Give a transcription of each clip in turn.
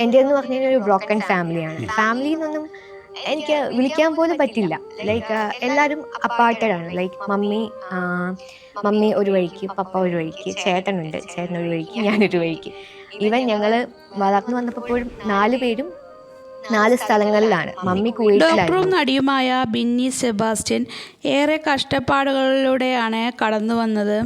എന്റെ എന്ന് പറഞ്ഞു കഴിഞ്ഞാൽ ഒരു ബ്രോക്കൺ ഫാമിലിയാണ് ഫാമിലിയിൽ നിന്നൊന്നും എനിക്ക് വിളിക്കാൻ പോലും പറ്റില്ല. ലൈക്ക് എല്ലാവരും അപ്പാർട്ടഡ് ആണ്. ലൈക്ക് മമ്മി മമ്മി ഒരു വഴിക്ക് പപ്പ ഒരു വഴിക്ക് ചേട്ടനുണ്ട് ചേട്ടൻ ഒരു വഴിക്ക് ഞാനൊരു വഴിക്ക്. ഈവൻ ഞങ്ങൾ വളർന്നു വന്നപ്പോഴും നാല് പേരും നാല് സ്ഥലങ്ങളിലാണ്. മമ്മി ഡോക്ടറും നടിയുമായ ബിന്നി സെബാസ്റ്റ്യൻ ഏറെ കഷ്ടപ്പാടുകളിലൂടെയാണ് കടന്നു വന്നത്.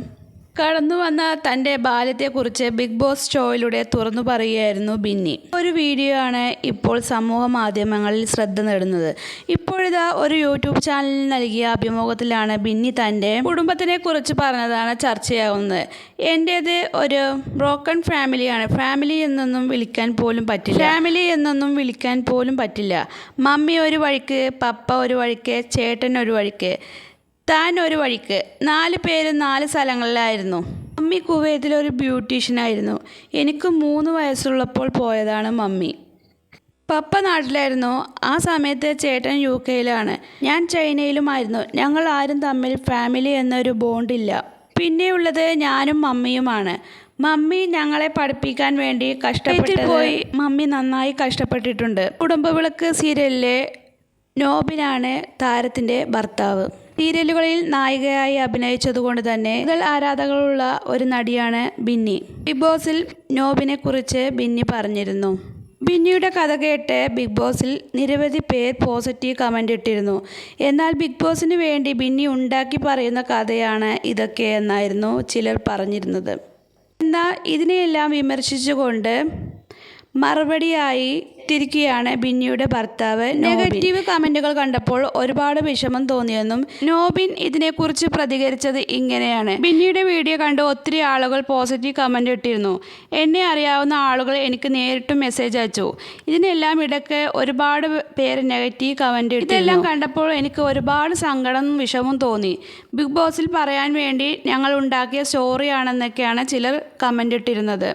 കടന്നു വന്ന തന്റെ ബാല്യത്തെക്കുറിച്ച് ബിഗ് ബോസ് ഷോയിലൂടെ തുറന്നു പറയുകയായിരുന്നു ബിന്നി. ഒരു വീഡിയോ ആണ് ഇപ്പോൾ സമൂഹ മാധ്യമങ്ങളിൽ ശ്രദ്ധ നേടുന്നത്. ഇപ്പോഴിതാ ഒരു യൂട്യൂബ് ചാനലിൽ നൽകിയ അഭിമുഖത്തിലാണ് ബിന്നി തന്റെ കുടുംബത്തിനെ കുറിച്ച് പറഞ്ഞതാണ് ചർച്ചയാവുന്നത്. എന്റേത് ഒരു ബ്രോക്കൺ ഫാമിലിയാണ് ഫാമിലി എന്നൊന്നും വിളിക്കാൻ പോലും പറ്റില്ല. ഫാമിലി എന്നൊന്നും വിളിക്കാൻ പോലും പറ്റില്ല. മമ്മി ഒരു വഴിക്ക് പപ്പ ഒരു വഴിക്ക് ചേട്ടൻ ഒരു വഴിക്ക്. താൻ ഒരു വഴിക്ക്. നാല് പേര് നാല് സ്ഥലങ്ങളിലായിരുന്നു. മമ്മി കുവൈത്തിലൊരു ബ്യൂട്ടീഷ്യനായിരുന്നു എനിക്ക് മൂന്ന് വയസ്സുള്ളപ്പോൾ പോയതാണ് മമ്മി. പപ്പ നാട്ടിലായിരുന്നു. ആ സമയത്ത് ചേട്ടൻ യു കെയിലാണ് ഞാൻ ചൈനയിലുമായിരുന്നു. ഞങ്ങൾ ആരും തമ്മിൽ ഫാമിലി എന്നൊരു ബോണ്ടില്ല പിന്നെയുള്ളത് ഞാനും മമ്മിയുമാണ്. മമ്മി ഞങ്ങളെ പഠിപ്പിക്കാൻ വേണ്ടി കഷ്ടപ്പെട്ട് പോയി. മമ്മി നന്നായി കഷ്ടപ്പെട്ടിട്ടുണ്ട്. കുടുംബവിളക്ക് സീരിയലിലെ നോബിനാണ് താരത്തിന്റെ ഭർത്താവ്. സീരിയലുകളിൽ നായികയായി അഭിനയിച്ചതുകൊണ്ട് തന്നെ കൂടുതൽ ആരാധകരുള്ള ഒരു നടിയാണ് ബിന്നി. ബിഗ് ബോസിൽ നോബിനെ കുറിച്ച് ബിന്നി പറഞ്ഞിരുന്നു. ബിന്നിയുടെ കഥ കേട്ട് ബിഗ് ബോസിൽ നിരവധി പേർ പോസിറ്റീവ് കമന്റ് ഇട്ടിരുന്നു. എന്നാൽ ബിഗ് ബോസിന് വേണ്ടി ബിന്നി ഉണ്ടാക്കി പറയുന്ന കഥയാണ് ഇതൊക്കെ എന്നായിരുന്നു ചിലർ പറഞ്ഞിരുന്നത്. എന്നാൽ ഇതിനെയെല്ലാം വിമർശിച്ചുകൊണ്ട് മറുപടിയായി തിരിക്കുകയാണ് ബിന്നിയുടെ ഭർത്താവ് നെഗറ്റീവ് കമന്റുകൾ കണ്ടപ്പോൾ ഒരുപാട് വിഷമം തോന്നിയെന്നും നോബിൻ ഇതിനെക്കുറിച്ച് പ്രതികരിച്ചത് ഇങ്ങനെയാണ്. ബിന്നിയുടെ വീഡിയോ കണ്ട് ഒത്തിരി ആളുകൾ പോസിറ്റീവ് കമന്റ് ഇട്ടിരുന്നു. എന്നെ അറിയാവുന്ന ആളുകൾ എനിക്ക് നേരിട്ട് മെസ്സേജ് അയച്ചു. ഇതിനെല്ലാം ഇടയ്ക്ക് ഒരുപാട് പേര് നെഗറ്റീവ് കമന്റ് ഇതെല്ലാം കണ്ടപ്പോൾ എനിക്ക് ഒരുപാട് സങ്കടം വിഷമം തോന്നി. ബിഗ് ബോസിൽ പറയാൻ വേണ്ടി ഞങ്ങൾ ഉണ്ടാക്കിയ സ്റ്റോറിയാണെന്നൊക്കെയാണ് ചിലർ കമന്റ് ഇട്ടിരുന്നത്.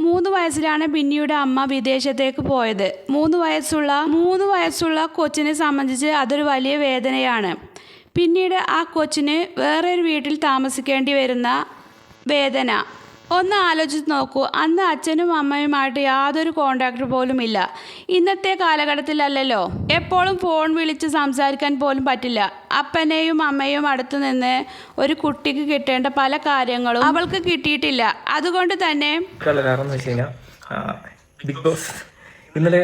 മൂന്ന് വയസ്സിലാണ് ബിന്നിയുടെ അമ്മ വിദേശത്തേക്ക് പോയത്. മൂന്ന് വയസ്സുള്ള മൂന്ന് വയസ്സുള്ള കൊച്ചിനെ സംബന്ധിച്ച് അതൊരു വലിയ വേദനയാണ്. പിന്നീട് ആ കൊച്ചിന് വേറൊരു വീട്ടിൽ താമസിക്കേണ്ടി വരുന്ന വേദന. ഒന്ന് ആലോചിച്ച് നോക്കൂ. അന്ന് അച്ഛനും അമ്മയുമായിട്ട് യാതൊരു കോണ്ടാക്ട് പോലും ഇല്ല. ഇന്നത്തെ കാലഘട്ടത്തിലല്ലല്ലോ. എപ്പോഴും ഫോൺ വിളിച്ച് സംസാരിക്കാൻ പോലും പറ്റില്ല. അപ്പനെയും അമ്മയും അടുത്ത് നിന്ന് ഒരു കുട്ടിക്ക് കിട്ടേണ്ട പല കാര്യങ്ങളും അവൾക്ക് കിട്ടിയിട്ടില്ല. അതുകൊണ്ട് തന്നെ ബിഗ് ബോസ് ഇന്നലെ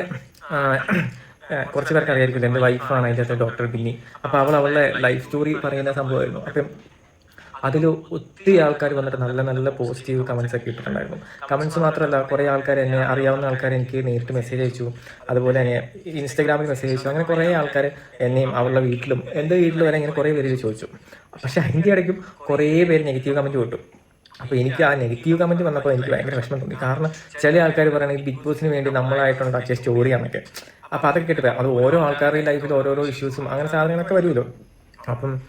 കുറച്ച് പേർക്ക് അറിയായിരിക്കില്ല എന്റെ വൈഫാണ് അതിന്റെ ഡോക്ടർ ബിന്നി. അപ്പോൾ അവൾ അവളുടെ ലൈഫ് സ്റ്റോറി പറയുന്ന സംഭവമായിരുന്നു. അപ്പം അതിൽ ഒത്തിരി ആൾക്കാർ വന്നിട്ട് നല്ല നല്ല പോസിറ്റീവ് കമൻസ് ഒക്കെ ഇട്ടിട്ടുണ്ടായിരുന്നു. കമൻസ് മാത്രമല്ല കുറേ ആൾക്കാർ എന്നെ അറിയാവുന്ന ആൾക്കാർ എനിക്ക് നേരിട്ട് മെസ്സേജ് അയച്ചു. അതുപോലെ തന്നെ ഇൻസ്റ്റാഗ്രാമിൽ മെസ്സേജ് അയച്ചു. അങ്ങനെ കുറേ ആൾക്കാർ എന്നെയും അവരുടെ വീട്ടിലും എന്റെ വീട്ടിൽ വരെ ഇങ്ങനെ കുറേ പേര് ചോദിച്ചു. പക്ഷേ അതിന്റെ ഇടയ്ക്കും കുറേ പേര് നെഗറ്റീവ് കമന്റ് വിട്ടു അപ്പോൾ എനിക്ക് ആ നെഗറ്റീവ് കമന്റ് വന്നപ്പോൾ എനിക്ക് ഭയങ്കര വിഷമം തോന്നി. കാരണം ചില ആൾക്കാർ പറയുന്നത് ബിഗ് ബോസിന് വേണ്ടി നമ്മളായിട്ടുണ്ടാക്കിയ സ്റ്റോറിയാണൊക്കെ അപ്പോൾ അതൊക്കെ കിട്ടുക അത് ഓരോ ആൾക്കാരുടെ ലൈഫിൽ ഓരോരോ ഇഷ്യൂസും അങ്ങനെ സാധനങ്ങളൊക്കെ വരുമല്ലോ. അപ്പം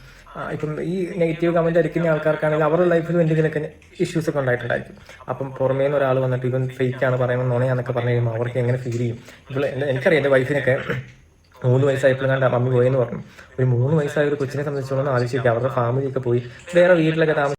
ഇപ്പം ഈ നെഗറ്റീവ് കമന്റ് അടിക്കുന്ന ആൾക്കാർക്കാണെങ്കിൽ അവരുടെ ലൈഫിലും എന്തെങ്കിലുമൊക്കെ ഇഷ്യൂസ് ഒക്കെ ഉണ്ടായിട്ടുണ്ടായിരിക്കും. അപ്പം പുറമേ നിന്ന് ഒരാൾ വന്നിട്ട് ഇവൻ ആണ് പറയുന്നത് നുണയാന്നൊക്കെ പറഞ്ഞു കഴിയുമ്പോൾ അവർക്ക് എങ്ങനെ ഫീൽ ചെയ്യും? ഇപ്പോൾ എനിക്കറിയാം എന്റെ വൈഫിനൊക്കെ മൂന്ന് വയസ്സായപ്പോൾ കണ്ട മമ്മി പോയെന്ന് പറഞ്ഞു. ഒരു മൂന്ന് വയസ്സായ ഒരു കൊച്ചിനെ സംബന്ധിച്ചോളം ആലോചിക്കുക അവരുടെ ഫാമിലിയൊക്കെ പോയി വേറെ വീട്ടിലൊക്കെ താമസിച്ച്